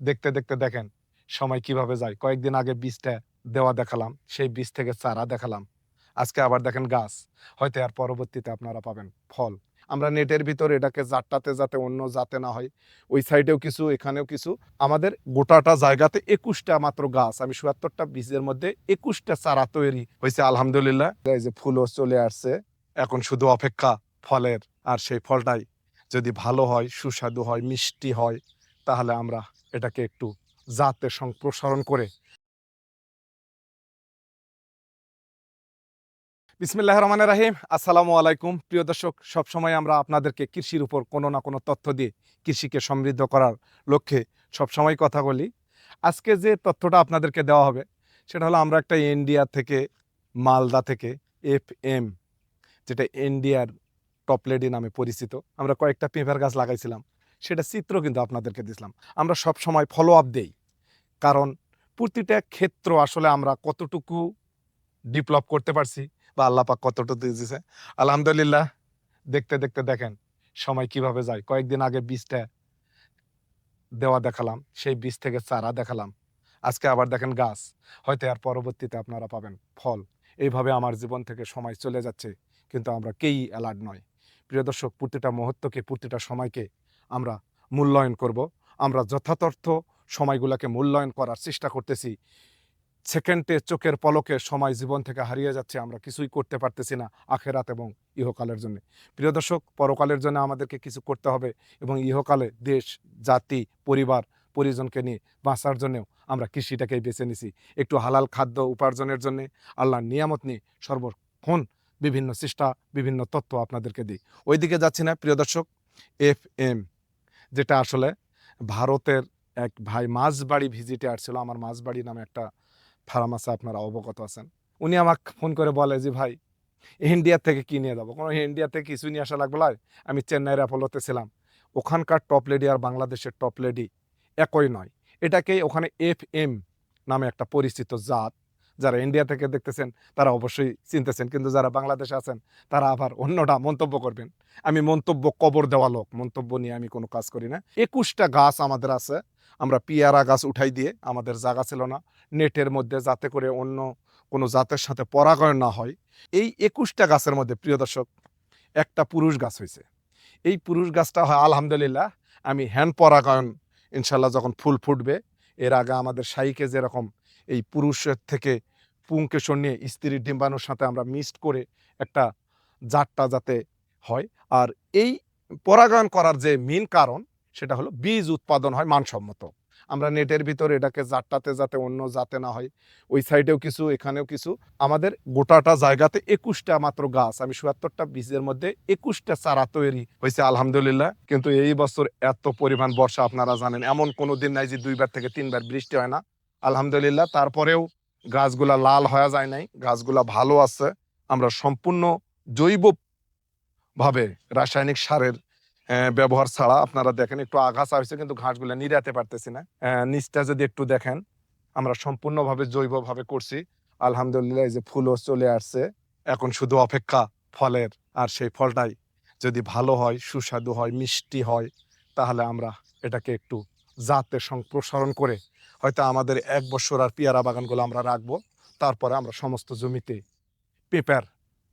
দেখতে দেখতে দেখেন সময় কীভাবে যায়। কয়েকদিন আগে বীজটা দেওয়া দেখালাম, সেই বীজ থেকে চারা দেখালাম। আজকে আবার দেখেন গাছ, হয়তো আর পরবর্তীতে আপনারা পাবেন ফল। আমরা নেটের ভিতর এটাকে জাতটাতে যাতে অন্য জাতে না হয়, ওই সাইডেও কিছু, এখানেও কিছু। আমাদের গোটাটা জায়গাতে একুশটা মাত্র গাছ, আমি সুয়াত্তরটা বীজের মধ্যে একুশটা চারা তৈরি হয়েছে, আলহামদুলিল্লাহ। এই যে ফুলও চলে আসছে, এখন শুধু অপেক্ষা ফলের, আর সেই ফলটাই যদি ভালো হয়, সুস্বাদু হয়, মিষ্টি হয়, তাহলে আমরা এটাকে একটু জাতে সম্প্রসারণ করে। বিসমিল্লাহ রহমান রাহিম। আসসালামু আলাইকুম। প্রিয় দর্শক, সবসময় আমরা আপনাদেরকে কৃষির উপর কোনো না কোনো তথ্য দিয়ে কৃষিকে সমৃদ্ধ করার লক্ষ্যে সবসময় কথা বলি। আজকে যে তথ্যটা আপনাদেরকে দেওয়া হবে, সেটা হলো আমরা একটা ইন্ডিয়া থেকে, মালদা থেকে এফ এম যেটা ইন্ডিয়ার টপলেডি নামে পরিচিত। আমরা কয়েকটা পেঁপের গাছ লাগাইছিলাম। সেটা চিত্র কিন্তু আপনাদেরকে দিছিলাম। আমরা সব সময় ফলো আপ দেই। কারণ প্রতিটা ক্ষেত্র আসলে আমরা কতটুকু ডেভেলপ করতে পারছি বা আল্লাহ পাক কতটুকু দিয়েছে আলহামদুলিল্লাহ, দেখতে দেখতে দেখেন সময় কীভাবে যায়। কয়েকদিন আগে বীজটা দেওয়া দেখালাম, সেই বীজ থেকে চারা দেখালাম। আজকে আবার দেখেন গাছ, হয়তো আর পরবর্তীতে আপনারা পাবেন ফল। এইভাবে আমার জীবন থেকে সময় চলে যাচ্ছে, কিন্তু আমরা কেই অ্যালার্ট নয়। প্রিয় দর্শক, প্রতিটা মুহূর্তকে, প্রতিটা সময়কে আমরা মূল্যায়ন করব। আমরা যথাযথ সময়গুলোকে মূল্যায়ন করার চেষ্টা করতেছি। সেকেন্ডে চোখের পলকে সময় জীবন থেকে হারিয়ে যাচ্ছে, আমরা কিছুই করতে পারতেছি না আখেরাত এবং ইহকালের জন্য। প্রিয় দর্শক, পরকালের জন্য আমাদেরকে কিছু করতে হবে এবং ইহকালে দেশ, জাতি, পরিবার, পরিজনকে নিয়ে বাঁচার জন্যেও আমরা কৃষিটাকেই বেছে নিছি। একটু হালাল খাদ্য উপার্জনের জন্যে আল্লাহর নিয়ামত নিয়ে সর্বক্ষণ বিভিন্ন চেষ্টা, বিভিন্ন তথ্য আপনাদেরকে দিই। ওইদিকে যাচ্ছি না, প্রিয় দর্শক এফ এম যেটা আসলে ভারতের এক ভাই মাঝবাড়ি ভিজিটে আসছিল, আমার মাঝবাড়ি নামে একটা ফার্ম আছে আপনারা অবগত আছেন। উনি আমাকে ফোন করে বলে যে, ভাই, ইন্ডিয়া থেকে কি নিয়ে যাব? কোনো ইন্ডিয়া থেকে কিছু নিয়ে আসা লাগবে না আমি চেন্নাইয়ের অ্যাপোলোতে ছিলাম। ওখানকার টপ লেডি আর বাংলাদেশের টপ লেডি একই নয়। এটাকেই ওখানে এফ এম নামে একটা পরিচিত জাত, যারা ইন্ডিয়া থেকে দেখতেছেন, তারা অবশ্যই চিনতেছেন। কিন্তু যারা বাংলাদেশে আছেন, তারা আবার অন্যটা মন্তব্য করবেন। আমি মন্তব্য কবর দেওয়া লোক। মন্তব্য নিয়ে আমি কোনো কাজ করি না। একুশটা গাছ আমাদের আছে। আমরা পিয়ারা গাছ উঠাই দিয়ে আমাদের জায়গা ছিল না। নেটের মধ্যে যাতে করে অন্য কোনো জাতের সাথে পরাগায়ন না হয়। এই একুশটা গাছের মধ্যে, প্রিয় দর্শক, একটা পুরুষ গাছ হয়েছে। এই পুরুষ গাছটা হয়, আলহামদুলিল্লাহ, আমি হ্যান্ড পরাগায়ন ইনশাল্লাহ যখন ফুল ফুটবে, এর আগে আমাদের সাইকে যেরকম এই পুরুষের থেকে পুংকেশর নিয়ে স্ত্রীর ডিম্বাণুর সাথে আমরা মিক্সড করে একটা জাতটা যাতে হয়। আর এই পরাগায়ন করার যে মেন কারণ, সেটা হলো বীজ উৎপাদন হয় মানসম্মত। আমরা নেটের ভিতর এটাকে জাতটাতে যাতে অন্য জাতে না হয়, ওই সাইডেও কিছু, এখানেও কিছু। আমাদের গোটাটা জায়গাতে একুশটা মাত্র গাছ, আমি সুয়াত্তরটা বীজের মধ্যে একুশটা চারা তৈরি হয়েছে, আলহামদুলিল্লাহ। কিন্তু এই বছর এত পরিমাণ বর্ষা, আপনারা জানেন, এমন কোনো দিন নাই যে দুইবার থেকে তিনবার বৃষ্টি হয় না। আলহামদুলিল্লাহ, তারপরেও গাছগুলা লাল হয়ে যায় নাই, গাছগুলা ভালো আছে। আমরা সম্পূর্ণ জৈব ভাবে রাসায়নিক সারের ব্যবহার ছাড়া আপনারা দেখেন একটু আগাছা হয়েছে, কিন্তু ঘাসগুলো নিরাতে পারতেছি না। নিচটা যদি একটু দেখেন, আমরা সম্পূর্ণভাবে জৈবভাবে করছি। আলহামদুলিল্লাহ এই যে ফুলও চলে আসছে। এখন শুধু অপেক্ষা ফলের, আর সেই ফলটাই যদি ভালো হয়, সুস্বাদু হয়, মিষ্টি হয়, তাহলে আমরা এটাকে একটু জাতে সম্প্রসারণ করে হয়তো আমাদের এক বছর আর পেয়ারা বাগানগুলো আমরা রাখব। তারপরে আমরা সমস্ত জমিতে পেঁপের,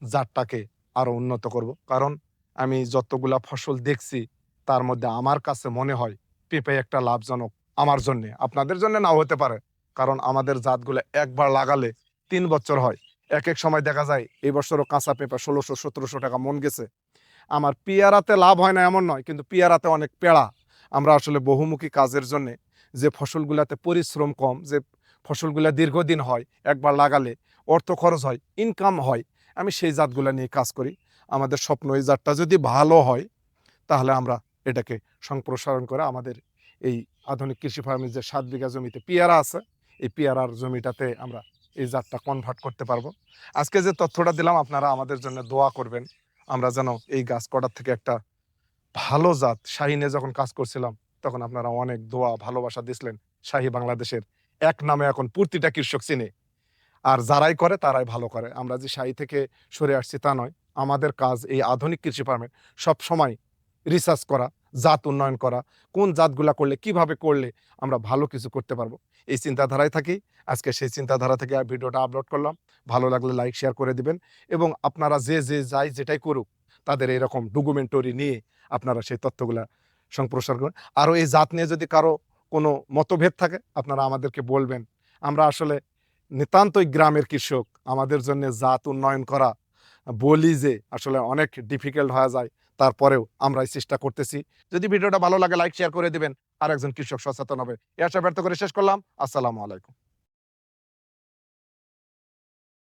জাতটাকে আরও উন্নত করব। কারণ আমি যতগুলা ফসল দেখছি, তার মধ্যে আমার কাছে মনে হয় পেঁপে একটা লাভজনক আমার জন্য। আপনাদের জন্য নাও হতে পারে। কারণ আমাদের জাতগুলো একবার লাগালে তিন বছর হয়। এক এক সময় দেখা যায়, এই বছরও কাঁচা পেঁপে ষোলোশো, সতেরোশো টাকা মন গেছে। আমার পেয়ারাতে লাভ হয় না এমন নয়, কিন্তু পেয়ারাতে অনেক পেড়া। আমরা আসলে বহুমুখী কাজের জন্যে যে ফসলগুলাতে পরিশ্রম কম, যে ফসলগুলা দীর্ঘদিন হয়, একবার লাগালে অর্থ খরচ হয় ইনকাম হয় আমি সেই জাতগুলো নিয়ে কাজ করি। আমাদের স্বপ্ন এই জাতটা যদি ভালো হয়, তাহলে আমরা এটাকে সম্প্রসারণ করে আমাদের এই আধুনিক কৃষি ফার্মের যে সাত বিঘা জমিতে পেয়ারা আছে, এই পেয়ারার জমিটাতে আমরা এই জাতটা কনভার্ট করতে পারব। আজকে যে তথ্যটা দিলাম, আপনারা আমাদের জন্য দোয়া করবেন। আমরা যেন এই গাছ কটার থেকে একটা ভালো জাত শাহিনে যখন কাজ করছিলাম, তখন আপনারা অনেক দোয়া, ভালোবাসা দিছিলেন শাহী বাংলাদেশের এক নামে এখন প্রতিটা কৃষক চিনে। আর যারাই করে, তারাই ভালো করে। আমরা যে শাহী থেকে সরে আসছি তা নয়। আমাদের কাজ এই আধুনিক কৃষি ফার্মে সব সময় রিসার্চ করা, জাত উন্নয়ন করা, কোন জাতগুলা করলে, কীভাবে করলে আমরা ভালো কিছু করতে পারব। এই চিন্তাধারায় থাকি। আজকে সেই চিন্তাধারা থেকে ভিডিওটা আপলোড করলাম। ভালো লাগলে লাইক শেয়ার করে দিবেন এবং আপনারা যে যে, যাই যেটাই করুক, তাদের এরকম ডকুমেন্টারি নিয়ে আপনারা সেই তথ্যগুলা সম্প্রসার করুন। আরও এই জাত নিয়ে যদি কারও কোনো মতভেদ থাকে, আপনারা আমাদেরকে বলবেন। আমরা আসলে নিতান্তই গ্রামের কৃষক। আমাদের জন্য জাত উন্নয়ন করা বলি যে আসলে অনেক ডিফিকাল্ট হয়ে যায়, তারপরেও আমরা এই চেষ্টা করতেছি। যদি ভিডিওটা ভালো লাগে লাইক শেয়ার করে দেবেন। আর একজন কৃষক সচেতন হবে। এ আশা ব্যর্থ করে শেষ করলাম। আসসালামু আলাইকুম।